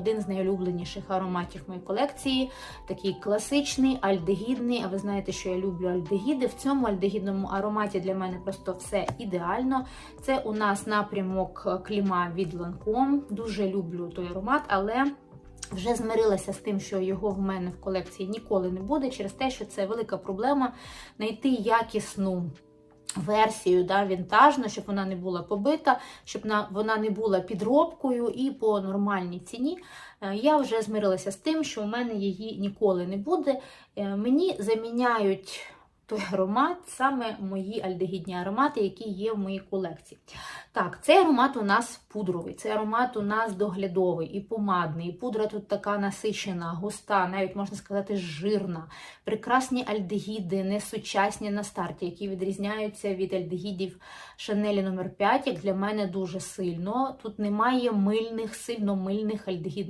Один з найулюбленіших ароматів моєї колекції такий класичний, альдегідний. А ви знаєте, що я люблю альдегіди. В цьому альдегідному ароматі для мене просто все ідеально. Це у нас напрямок кліма від Lancome. Дуже люблю той аромат, але. Вже змирилася з тим, що його в мене в колекції ніколи не буде, через те, що це велика проблема знайти якісну версію да, вінтажну, щоб вона не була побита, щоб вона не була підробкою і по нормальній ціні. Е, Я вже змирилася з тим, що у мене її ніколи не буде. Е, Мені заміняють той аромат, саме мої альдегідні аромати, які є в моїй колекції. Так, цей аромат у нас пудровий, цей аромат у нас доглядовий і помадний. І пудра тут така насичена, густа, навіть можна сказати, жирна. Прекрасні альдегіди, несучасні на старті, які відрізняються від альдегідів Шанелі номер 5 як для мене дуже сильно. Тут немає мильних, сильно мильних альдегідних